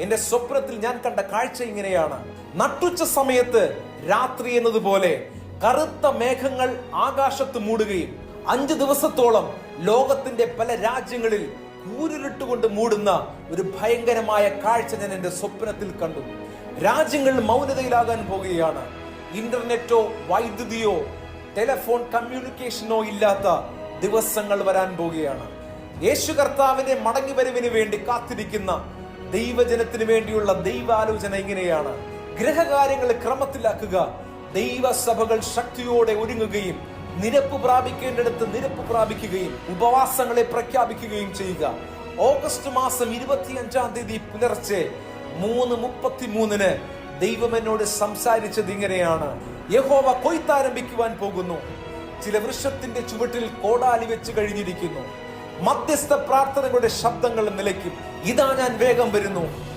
എന്റെ സ്വപ്നത്തിൽ ഞാൻ കണ്ട കാഴ്ച ഇങ്ങനെയാണ്. നട്ടുച്ച സമയത്ത് രാത്രി എന്നതുപോലെ കറുത്ത മേഘങ്ങൾ ആകാശത്ത് മൂടുകയും അഞ്ചു ദിവസത്തോളം ലോകത്തിന്റെ പല രാജ്യങ്ങളിൽ കൂരിരുട്ടുകൊണ്ട് മൂടുന്ന ഒരു ഭയങ്കരമായ കാഴ്ച ഞാൻ എന്റെ സ്വപ്നത്തിൽ കണ്ടു. രാജ്യങ്ങൾ മൗനതയിലാകാൻ പോകുകയാണ്. ഇന്റർനെറ്റോ വൈദ്യുതിയോ ടെലഫോൺ കമ്മ്യൂണിക്കേഷനോ ഇല്ലാത്ത ദിവസങ്ങൾ വരാൻ പോവുകയാണ് യേശു കർത്താവിന്റെ മടങ്ങി വരവിന് വേണ്ടി കാത്തിരിക്കുന്ന ദൈവജനത്തിന് വേണ്ടിയുള്ള ദൈവാലോചന ഇങ്ങനെയാണ്. ഗ്രഹകാര്യങ്ങൾ ക്രമത്തിലാക്കുക. ദൈവസഭകൾ ശക്തിയോടെ ഒരുങ്ങുകയും നിരപ്പ് പ്രാപിക്കേണ്ടിടത്ത് നിരപ്പ് പ്രാപിക്കുകയും ഉപവാസങ്ങളെ പ്രഖ്യാപിക്കുകയും ചെയ്യുക. ഓഗസ്റ്റ് മാസം ഇരുപത്തിയഞ്ചാം തീയതി പുലർച്ചെ മൂന്ന് മുപ്പത്തിമൂന്നിന് ദൈവം എന്നോട് സംസാരിച്ചത് ഇങ്ങനെയാണ്. യഹോവ കൊയ്ത്താരംഭിക്കുവാൻ പോകുന്നു. ചില വൃക്ഷത്തിന്റെ ചുവട്ടിൽ കോടാലി വെച്ച് കഴിഞ്ഞിരിക്കുന്നു. മധ്യസ്ഥ പ്രാർത്ഥനകളുടെ ശബ്ദങ്ങൾ നിലയ്ക്കും. ഇതാ ഞാൻ വേഗം വരുന്നു.